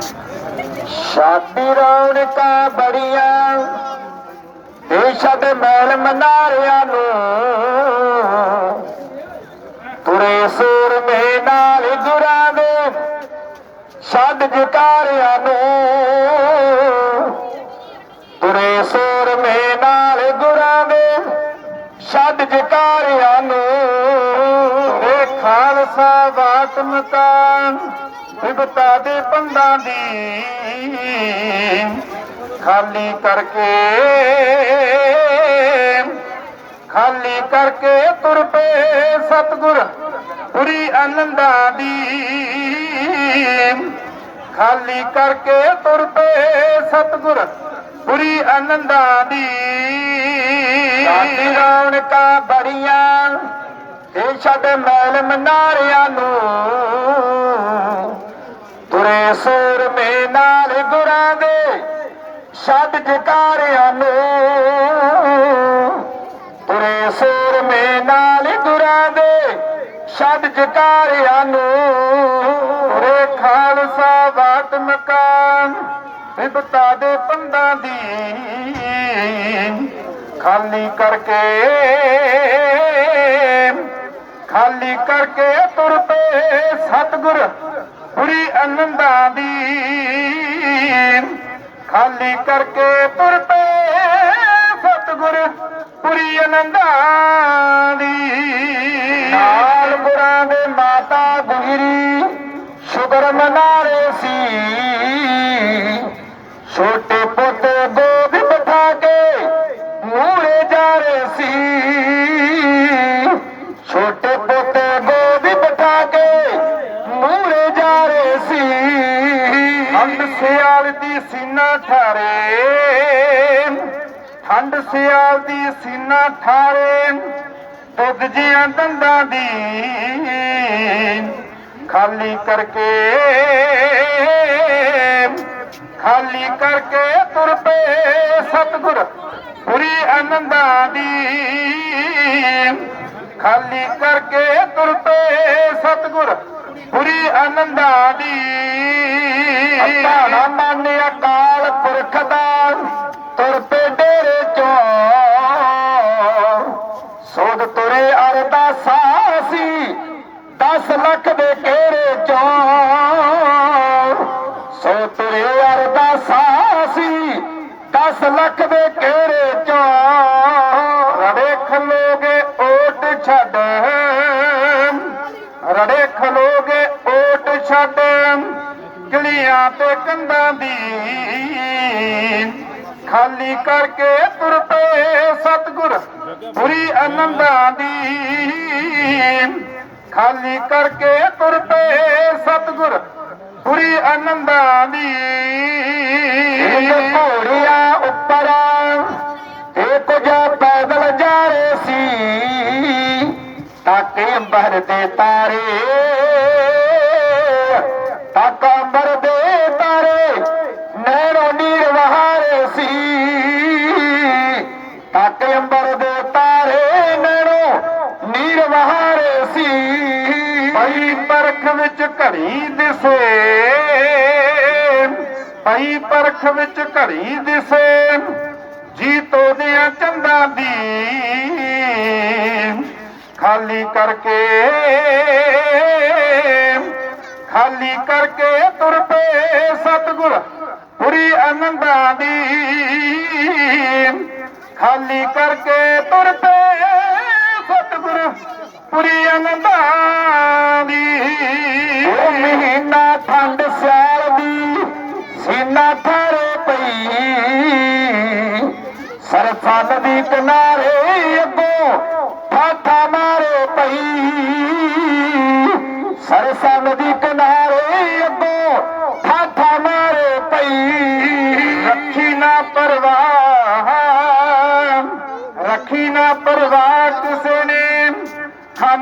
ਸ਼ਾਦੀ ਰੌਣਕਾਂ ਬੜੀਆਂ ਦੇਸ਼ਾਂ ਦੇ ਮਹਿਲ ਮਨਾਰਿਆਂ ਨੂੰ। ਤੁਰੇ ਸੂਰਮੇ ਨਾਲ ਗੁਰਾਂ ਦੇ ਛੱਡ ਜਕਾਰਿਆਂ ਨੂੰ। ਤੁਰੇ ਸੂਰਮੇ ਨਾਲ ਗੁਰਾਂ ਦੇ ਛੱਡ ਜਕਾਰਿਆਂ ਨੂੰ। ਖਾਲਸਾ ਬਾਤ ਮਕਾਨ ਦੇ ਪੰਡਾਂ ਦੀ। ਖਾਲੀ ਕਰਕੇ ਖਾਲੀ ਕਰਕੇ ਤੁਰ ਪਏ ਸਤਗੁਰ ਪੁਰੀ ਆਨੰਦਾਂ ਦੀ ਖਾਲੀ ਕਰਕੇ ਤੁਰ ਪਏ ਸਤਗੁਰ ਪੁਰੀ ਆਨੰਦਾਂ ਦੀ ਸਾਡੀ ਰੌਣਕਾਂ ਬੜੀਆਂ ਇਹ ਛੱਡ ਮੈਲ ਮਨਾਰਿਆਂ ਨੂੰ। ਤੁਰੇ ਸੂਰਮੇ ਨਾਲ ਗੁਰਾਂ ਦੇ ਛੱਡ ਜਕਾਰਿਆਂ ਨੂੰ। ਤੁਰੇ ਸੂਰਮੇ ਨਾਲ ਗੁਰਾਂ ਦੇ ਛੱਡ ਜਕਾਰਿਆਂ ਨੂੰ। ਰੇ ਖਾਲਸਾ ਬਾਤ ਮਕਾਨ ਵਿਬਤਾ ਦੇ ਪੰਡਾਂ ਦੀ ਖਾਲੀ ਕਰਕੇ। ਖਾਲੀ ਕਰਕੇ ਤੁਰ ਪਏ ਸਤਗੁਰ ਪੁਰੀ ਆਨੰਦਾਂ ਦੀ। ਖਾਲੀ ਕਰਕੇ ਤੁਰ ਪਏ ਸਤਗੁਰ ਪੁਰੀ ਆਨੰਦਾਂ ਦੀ। ਠਾਰੇ। ਠੰਡ ਸਿਆਲ ਦੀ ਸੀਨਾ ਠਾਰੇ। ਦੁੱਧ ਜਿਆਂ ਦੰਦਾਂ ਦੀ। ਖਾਲੀ ਕਰਕੇ ਖਾਲੀ ਕਰਕੇ ਤੁਰ ਪਏ ਸਤਗੁਰ ਪੁਰੀ ਆਨੰਦਾਂ ਦੀ। ਖਾਲੀ ਕਰਕੇ ਤੁਰ ਪਏ ਸਤਗੁਰ ਪੁਰੀ ਆਨੰਦਾਂ ਦੀ। ਅਕਾਲਾ ਮਨ ਅਕਾਲ। ਪੁਰਖ ਤੁਰੇ ਅਰਦਾਸਾ ਸੀ 10 ਲੱਖ ਦੇ ਘੇਰੇ ਚੋਂ। ਸੋ ਤੁਰੇ ਅਰਦਾਸਾ ਸੀ 10 ਲੱਖ ਦੇ ਘੇਰੇ ਚੋਂ। ਰੜੇ ਖਲੋਗੇ ਓਟ ਛੱਡ ਰੜੇ ਖਲੋਗੇ ਓਟ ਛੱਡ ਗਲੀਆਂ ਤੇ ਕੰਧਾਂ ਦੀ ਖਾਲੀ ਕਰਕੇ ਤੁਰ ਪਏ ਸਤਗੁਰ ਪੁਰੀ ਆਨੰਦਾਂ ਦੀ। ਖਾਲੀ ਕਰਕੇ ਤੁਰ ਪਏ ਸਤਗੁਰ ਪੁਰੀ ਆਨੰਦਾਂ ਦੀ। ਘੋੜੀਆਂ ਉੱਪਰ, ਇਹ ਕੁਝ ਪੈਦਲ ਜਾ ਰਹੇ ਸੀ ਤੱਕ ਅੰਬਰ ਦੇ ਤਾਰੇ ਸੀ। ਤੱਕ ਅੰਬਰ ਦੇ ਤਾਰੇ ਨੈਣੋ ਨੀਰ ਵਹਾਰੇ ਸੀ। ਪਈ ਪਰਖ ਵਿੱਚ ਘੜੀ ਦਿਸੇ ਪਈ ਪਰਖ ਵਿੱਚ ਘੜੀ ਦਿਸੇ ਜੀ ਤੋਦਿਆਂ ਚੰਦਾਂ ਦੀ। ਖਾਲੀ ਕਰਕੇ ਖਾਲੀ ਕਰਕੇ ਤੁਰ ਪਏ ਸਤਗੁਰ। ਪੁਰੀ ਆਨੰਦਾਂ ਦੀ ਖਾਲੀ ਕਰਕੇ ਤੁਰ ਪਏ ਸਤਗੁਰ ਪੁਰੀ ਆਨੰਦਾਂ ਦੀ। ਉਹ ਮਹੀਨਾ ਠੰਡ ਸਿਆਲ ਦੀ, ਸੀਨਾ ਠਾਰੇ ਪਈ। ਸਰਸਾ ਨਦੀ ਕਿਨਾਰੇ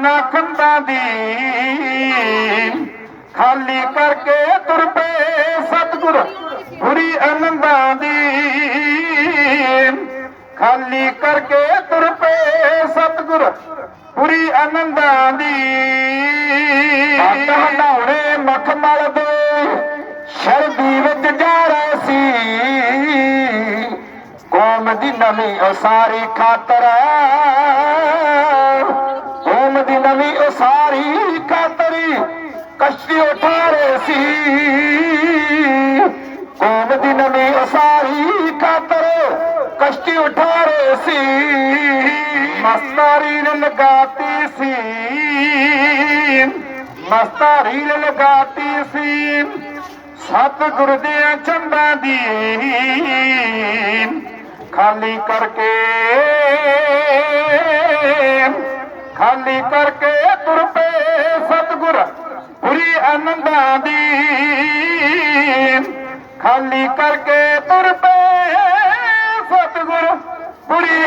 ਇਹਨਾਂ ਖੁੰਦਾਂ ਦੀ। ਖਾਲੀ ਕਰਕੇ ਤੁਰ ਪਏ ਸਤਗੁਰ ਹੁਰੀ ਅਨੰਦਾਂ ਦੀ। ਖਾਲੀ ਕਰਕੇ ਤੁਰ ਪਏ ਸਤਗੁਰ ਹੁਰੀ ਅਨੰਦਾਂ ਦੀ। ਹਟਾਉਣੇ ਮਖਮਲ ਦੇ, ਸ਼ਰਦੀ ਵਿੱਚ ਜਾ ਰਹੇ ਸੀ। ਕੌਮ ਦੀ ਨਵੀਂ ਉਸਾਰੀ ਖਾਤਰ ਦੀ ਨਵੀਂ ਉਸਾਰੀ ਖਾਤਰੀ ਕਸ਼ਤੀ ਉਠਾਰੇ ਸੀ। ਓਮ ਦੀ ਨਵੀਂ ਉਸਾਰੀ ਖਾਤਰ ਕਸ਼ਤੀ ਉਠਾ ਰਹੇ ਸੀ। ਮਸਤਾਰੀ ਲਗਾਤੀ ਸੀ। ਮਸਤਾਰੀ ਲਗਾਤੀ ਸੀ। ਸਤਿਗੁਰ ਦੇ ਚੰਦਾਂ ਦੀ। ਖਾਲੀ ਕਰਕੇ ਖਾਲੀ ਕਰਕੇ ਤੁਰ ਪਏ ਸਤਗੁਰ ਪੁਰੀ ਆਨੰਦਾਂ ਦੀ। ਖਾਲੀ ਕਰਕੇ ਤੁਰ ਪਏ ਪੁਰੀ ਪੂਰੀ